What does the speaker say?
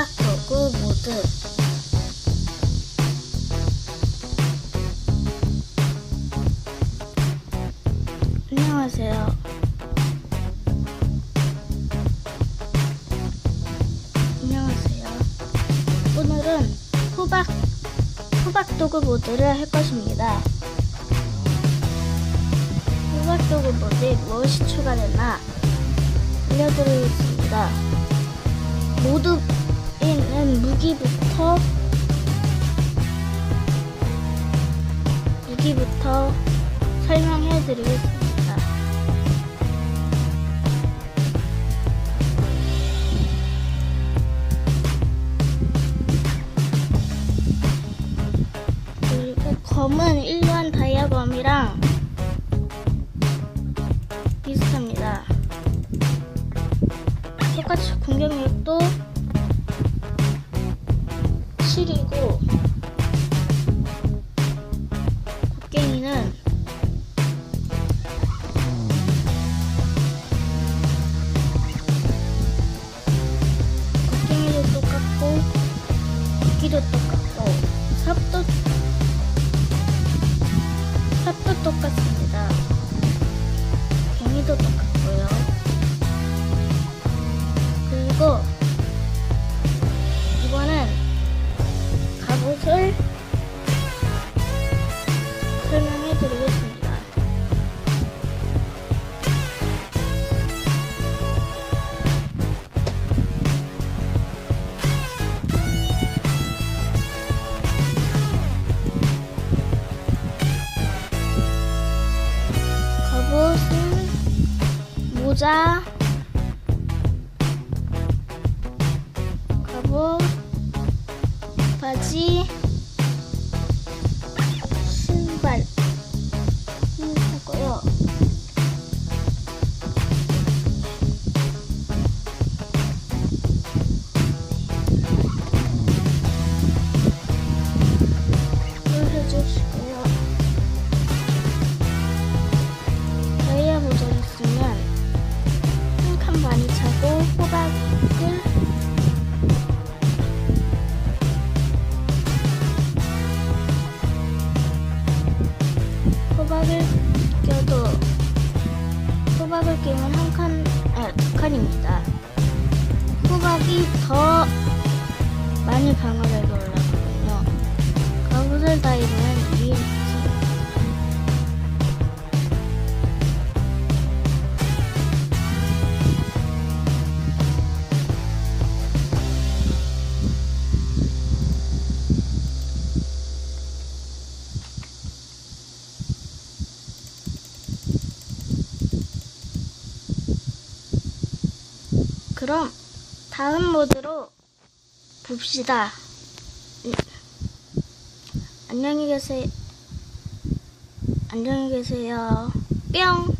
호박도구 모드 안녕하세요. 안녕하세요. 오늘은 호박 호박도구 모드를 할 것입니다. 호박도구 모드에 무엇이 추가됐나 알려드리겠습니다. 모두 에는 무기부터 무기부터 설명해 드리겠습니다. 그리고 검은 일반 다이아검이랑 비슷합니다. 똑같이 공격력도 7이고 곡괭이는 곡괭이도 똑같고 기도 똑같고 삽도 삽도 똑같습니다. 모자, 갑옷, 바지, 호박을 껴도 호박을 끼면 한 칸, 아, 두 칸입니다. 호박이 더 많이 방어력이 올라가거든요. 갑옷을 다이면 그럼 다음 모드로 봅시다. 음. 안녕히 계세요. 안녕히 계세요. 뿅.